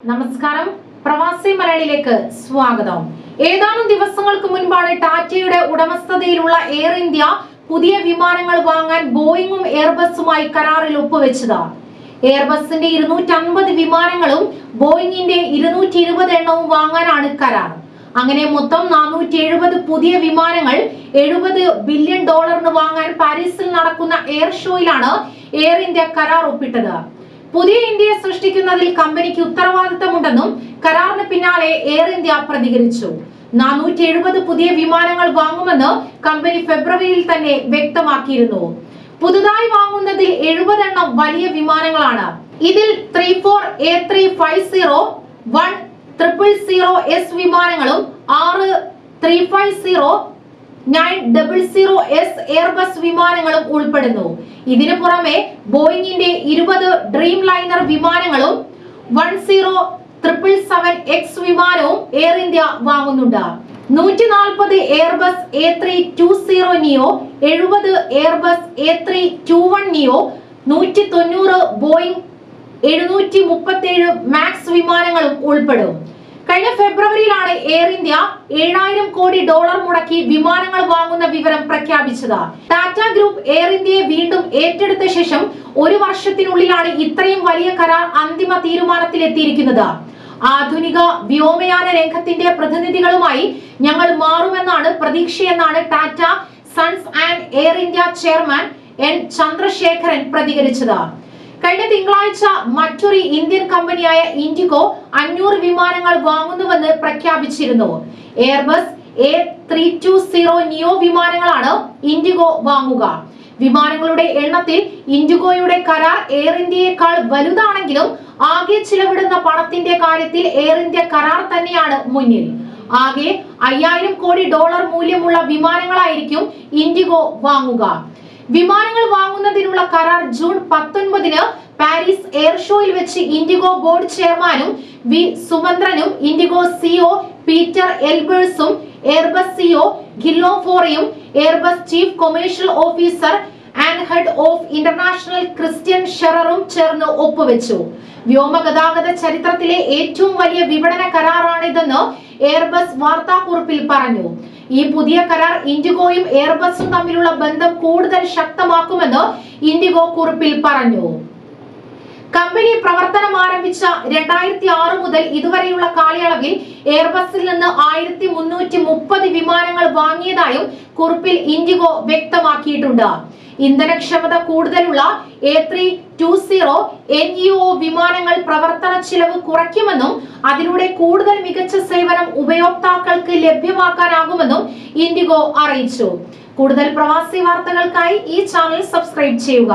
നമസ്കാരം. പ്രവാസി മലയാളിയിലേക്ക് സ്വാഗതം. ഏതാനും ദിവസങ്ങൾക്ക് മുൻപാണ് ടാറ്റയുടെ ഉടമസ്ഥതയിലുള്ള എയർ ഇന്ത്യ പുതിയ വിമാനങ്ങൾ വാങ്ങാൻ ബോയിങ്ങും എയർബസുമായി കരാറിൽ ഒപ്പുവെച്ചത്. എയർബസിന്റെ ഇരുന്നൂറ്റി അൻപത് വിമാനങ്ങളും ബോയിങ്ങിന്റെ ഇരുന്നൂറ്റി ഇരുപത് എണ്ണവും വാങ്ങാനാണ് കരാർ. അങ്ങനെ മൊത്തം നാനൂറ്റി എഴുപത് പുതിയ വിമാനങ്ങൾ എഴുപത് ബില്യൺ ഡോളറിന് വാങ്ങാൻ പാരീസിൽ നടക്കുന്ന എയർ ഷോയിലാണ് എയർ ഇന്ത്യ കരാർ ഒപ്പിട്ടത്. പുതിയ ഇന്ത്യയെ സൃഷ്ടിക്കുന്നതിൽ കമ്പനിക്ക് ഉത്തരവാദിത്തമുണ്ടെന്നും കരാറിന് പിന്നാലെ എയർ ഇന്ത്യ പ്രതികരിച്ചു. നാനൂറ്റി എഴുപത് പുതിയ വിമാനങ്ങൾ വാങ്ങുമെന്ന് കമ്പനി ഫെബ്രുവരിയിൽ തന്നെ വ്യക്തമാക്കിയിരുന്നു. പുതുതായി വാങ്ങുന്നതിൽ എഴുപതെണ്ണം വലിയ വിമാനങ്ങളാണ്. ഇതിൽ three four A three five zero one triple zero S വിമാനങ്ങളും ആറ് three five zero nine double zero S Airbus വിമാനങ്ങളും ഉൾപ്പെടുന്നു. ഇതിനു പുറമെ ബോയിങ്ങിന്റെ ഇരുപത് ഡ്രീം ലൈനർ വിമാനങ്ങളും one zero triple seven X വിമാനവും എയർ ഇന്ത്യ വാങ്ങുന്നുണ്ട്. നൂറ്റി നാൽപ്പത് Airbus A three two zero neo എഴുപത് Airbus A three two one neo നൂറ്റി തൊണ്ണൂറ് ബോയിങ് എഴുന്നൂറ്റി മുപ്പത്തേഴ് മാക്സ് വിമാനങ്ങളും ഉൾപ്പെടും. കഴിഞ്ഞ ഫെബ്രുവരിയിലാണ് എയർ ഇന്ത്യ ഏഴായിരം കോടി ഡോളർ മുടക്കി വിമാനങ്ങൾ വാങ്ങുന്ന വിവരം പ്രഖ്യാപിച്ചത്. ടാറ്റ ഗ്രൂപ്പ് എയർ ഇന്ത്യയെ വീണ്ടും ഏറ്റെടുത്ത ശേഷം ഒരു വർഷത്തിനുള്ളിലാണ് ഇത്രയും വലിയ കരാർ അന്തിമ തീരുമാനത്തിലെത്തിയിരിക്കുന്നത്. ആധുനിക വ്യോമയാന രംഗത്തിന്റെ പ്രതിനിധികളുമായി ഞങ്ങൾ മാറുമെന്നാണ് പ്രതീക്ഷയെന്നാണ് Tata sons and Air India chairman N Chandrasekaran പ്രതികരിച്ചത്. കഴിഞ്ഞ തിങ്കളാഴ്ച മറ്റൊരു ഇന്ത്യൻ കമ്പനിയായ ഇൻഡിഗോ അഞ്ഞൂറ് വിമാനങ്ങൾ വാങ്ങുന്നുവെന്ന് പ്രഖ്യാപിച്ചിരുന്നു. Airbus A three two zero neo വിമാനങ്ങളാണ് ഇൻഡിഗോ വാങ്ങുക. വിമാനങ്ങളുടെ എണ്ണത്തിൽ ഇൻഡിഗോയുടെ കരാർ എയർ ഇന്ത്യയേക്കാൾ വലുതാണെങ്കിലും ആകെ ചിലവിടുന്ന പണത്തിന്റെ കാര്യത്തിൽ എയർ ഇന്ത്യ കരാർ തന്നെയാണ് മുന്നിൽ. ആകെ അയ്യായിരം കോടി ഡോളർ മൂല്യമുള്ള വിമാനങ്ങളായിരിക്കും ഇൻഡിഗോ വാങ്ങുക. വിമാനങ്ങൾ വാങ്ങുന്നതിനുള്ള കരാർ ജൂൺ പത്തൊൻപതിന് പാരീസ് എയർ ഷോയിൽ വെച്ച് ഇൻഡിഗോ ബോർഡ് ചെയർമാനും വി സുമന്ത്രനും ഇൻഡിഗോ സിഒ പീറ്റർ എൽബേഴ്സും Airbus CEO Guillaume ഫോറയും Airbus chief commercial officer and head of international Christian ഷെററും ചേർന്ന് ഒപ്പുവെച്ചു. വ്യോമഗതാഗത ചരിത്രത്തിലെ ഏറ്റവും വലിയ വിപണന കരാറാണിതെന്ന് എയർബസ് വാർത്താക്കുറിപ്പിൽ പറഞ്ഞു. ഈ പുതിയ കരാർ ഇൻഡിഗോയും എയർബസും തമ്മിലുള്ള ബന്ധം കൂടുതൽ ശക്തമാക്കുമെന്ന് ഇൻഡിഗോ കുറിപ്പിൽ പറഞ്ഞു. കമ്പനി പ്രവർത്തനം ആരംഭിച്ച രണ്ടായിരത്തി ആറ് മുതൽ ഇതുവരെയുള്ള കാലയളവിൽ എയർബസിൽ നിന്ന് ആയിരത്തി മുന്നൂറ്റി മുപ്പത് വിമാനങ്ങൾ വാങ്ങിയതായും കുറിപ്പിൽ ഇൻഡിഗോ വ്യക്തമാക്കിയിട്ടുണ്ട്. ഇന്ധനക്ഷമത കൂടുതലുള്ള A three two zero N E O വിമാനങ്ങൾ പ്രവർത്തന ചിലവ് കുറയ്ക്കുമെന്നും അതിലൂടെ കൂടുതൽ മികച്ച സേവനം ഉപയോക്താക്കൾക്ക് ലഭ്യമാക്കാനാകുമെന്നും ഇൻഡിഗോ അറിയിച്ചു. കൂടുതൽ പ്രവാസി വാർത്തകൾക്കായി ഈ ചാനൽ സബ്സ്ക്രൈബ് ചെയ്യുക.